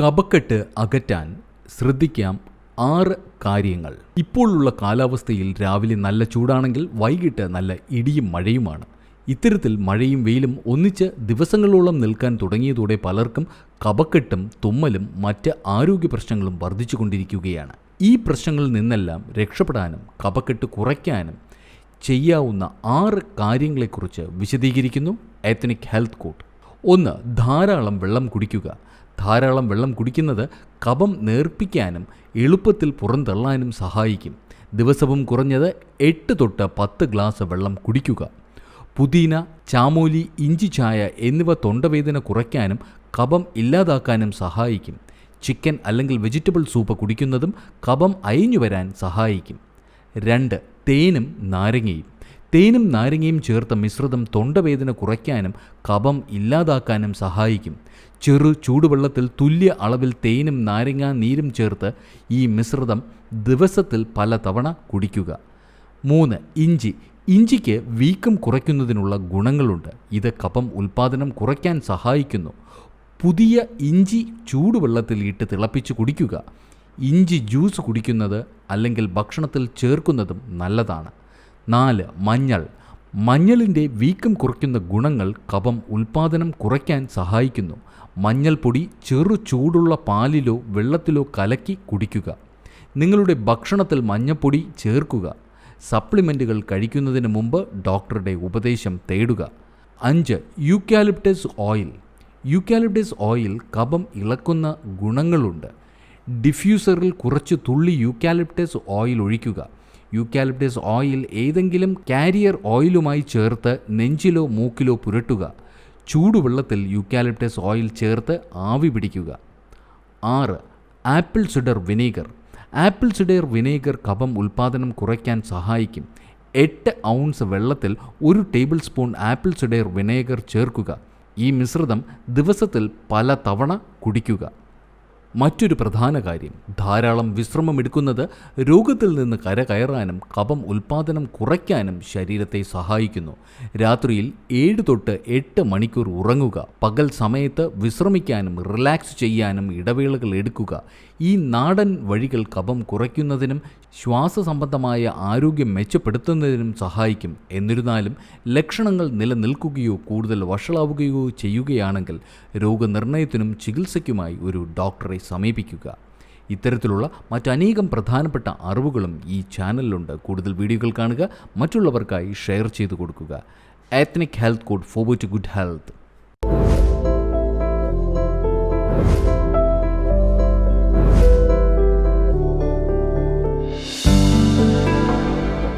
കപക്കെട്ട് അകറ്റാൻ ശ്രദ്ധിക്കാം ആറ് കാര്യങ്ങൾ. ഇപ്പോഴുള്ള കാലാവസ്ഥയിൽ രാവിലെ നല്ല ചൂടാണെങ്കിൽ വൈകിട്ട് നല്ല ഇടിയും മഴയുമാണ്. ഇത്തരത്തിൽ മഴയും വെയിലും ഒന്നിച്ച് ദിവസങ്ങളോളം നിൽക്കാൻ തുടങ്ങിയതോടെ പലർക്കും കപക്കെട്ടും തുമ്മലും മറ്റ് ആരോഗ്യ പ്രശ്നങ്ങളും വർദ്ധിച്ചുകൊണ്ടിരിക്കുകയാണ്. ഈ പ്രശ്നങ്ങളിൽ നിന്നെല്ലാം രക്ഷപ്പെടാനും കപക്കെട്ട് കുറയ്ക്കാനും ചെയ്യാവുന്ന ആറ് കാര്യങ്ങളെക്കുറിച്ച് വിശദീകരിക്കുന്നു എത്നിക് ഹെൽത്ത് കോട്ട് ഒന്ന് ധാരാളം വെള്ളം കുടിക്കുക. ധാരാളം വെള്ളം കുടിക്കുന്നത് കഫം നേർപ്പിക്കാനും എളുപ്പത്തിൽ പുറന്തള്ളാനും സഹായിക്കും. ദിവസവും കുറഞ്ഞത് എട്ട് തൊട്ട് പത്ത് ഗ്ലാസ് വെള്ളം കുടിക്കുക. പുതിന ചാമോലി ഇഞ്ചി ചായ എന്നിവ തൊണ്ടവേദന കുറയ്ക്കാനും കഫം ഇല്ലാതാക്കാനും സഹായിക്കും. ചിക്കൻ അല്ലെങ്കിൽ വെജിറ്റബിൾ സൂപ്പ് കുടിക്കുന്നതും കഫം അയഞ്ഞു വരാൻ സഹായിക്കും. രണ്ട് തേനും നാരങ്ങയും. തേനും നാരങ്ങയും ചേർത്ത മിശ്രിതം തൊണ്ടവേദന കുറയ്ക്കാനും കഫം ഇല്ലാതാക്കാനും സഹായിക്കും. ചെറു ചൂടുവെള്ളത്തിൽ തുല്യ അളവിൽ തേനും നാരങ്ങാ നീരും ചേർത്ത് ഈ മിശ്രിതം ദിവസത്തിൽ പല തവണ കുടിക്കുക. മൂന്ന് ഇഞ്ചി. ഇഞ്ചിക്ക് വീക്കം കുറയ്ക്കുന്നതിനുള്ള ഗുണങ്ങളുണ്ട്. ഇത് കഫം ഉൽപ്പാദനം കുറയ്ക്കാൻ സഹായിക്കുന്നു. പുതിയ ഇഞ്ചി ചൂടുവെള്ളത്തിൽ ഇട്ട് തിളപ്പിച്ച് കുടിക്കുക. ഇഞ്ചി ജ്യൂസ് കുടിക്കുന്നത് അല്ലെങ്കിൽ ഭക്ഷണത്തിൽ ചേർക്കുന്നതും നല്ലതാണ്. നാല് മഞ്ഞൾ. മഞ്ഞളിന്റെ വീക്കം കുറയ്ക്കുന്ന ഗുണങ്ങൾ കഫം ഉൽപ്പാദനം കുറയ്ക്കാൻ സഹായിക്കുന്നു. മഞ്ഞൾപ്പൊടി ചെറു ചൂടുള്ള പാലിലോ വെള്ളത്തിലോ കലക്കി കുടിക്കുക. നിങ്ങളുടെ ഭക്ഷണത്തിൽ മഞ്ഞൾപ്പൊടി ചേർക്കുക. സപ്ലിമെന്റുകൾ കഴിക്കുന്നതിന് മുമ്പ് ഡോക്ടറുടെ ഉപദേശം തേടുക. അഞ്ച് യൂക്കാലിപ്റ്റസ് ഓയിൽ. യൂക്കാലിപ്റ്റസ് ഓയിൽ കഫം ഇളക്കുന്ന ഗുണങ്ങളുണ്ട്. ഡിഫ്യൂസറിൽ കുറച്ച് തുള്ളി യൂക്കാലിപ്റ്റസ് ഓയിൽ ഒഴിക്കുക. യൂക്കാലിപ്റ്റസ് ഓയിൽ ഏതെങ്കിലും കാരിയർ ഓയിലുമായി ചേർത്ത് നെഞ്ചിലോ മൂക്കിലോ പുരട്ടുക. ചൂടുവെള്ളത്തിൽ യൂക്കാലിപ്റ്റസ് ഓയിൽ ചേർത്ത് ആവി പിടിക്കുക. ആറ് apple cider vinegar apple cider vinegar കഫം ഉൽപ്പാദനം കുറയ്ക്കാൻ സഹായിക്കും. എട്ട് ഔൺസ് വെള്ളത്തിൽ ഒരു tablespoon apple cider vinegar ചേർക്കുക. ഈ മിശ്രിതം ദിവസത്തിൽ പല തവണ കുടിക്കുക. മറ്റൊരു പ്രധാന കാര്യം ധാരാളം വിശ്രമമെടുക്കുന്നത് രോഗത്തിൽ നിന്ന് കരകയറാനും കഫം ഉൽപ്പാദനം കുറയ്ക്കാനും ശരീരത്തെ സഹായിക്കുന്നു. രാത്രിയിൽ ഏഴ് തൊട്ട് എട്ട് മണിക്കൂർ ഉറങ്ങുക പകൽ സമയത്ത് വിശ്രമിക്കാനും റിലാക്സ് ചെയ്യാനും ഇടവേളകൾ എടുക്കുക ഈ നാടൻ വഴികൾ കഫം കുറയ്ക്കുന്നതിനും ശ്വാസസംബന്ധമായ ആരോഗ്യം മെച്ചപ്പെടുത്തുന്നതിനും സഹായിക്കും. എന്നിരുന്നാലും ലക്ഷണങ്ങൾ നിലനിൽക്കുകയോ കൂടുതൽ വഷളാവുകയോ ചെയ്യുകയാണെങ്കിൽ രോഗനിർണയത്തിനും ചികിത്സയ്ക്കുമായി ഒരു ഡോക്ടറെ സമീപിക്കുക. ഇത്തരത്തിലുള്ള മറ്റനേകം പ്രധാനപ്പെട്ട അറിവുകളും ഈ ചാനലിലുണ്ട്. കൂടുതൽ വീഡിയോകൾ കാണുക മറ്റുള്ളവർക്കായി ഷെയർ ചെയ്തു കൊടുക്കുക. Ethnic health code for to good health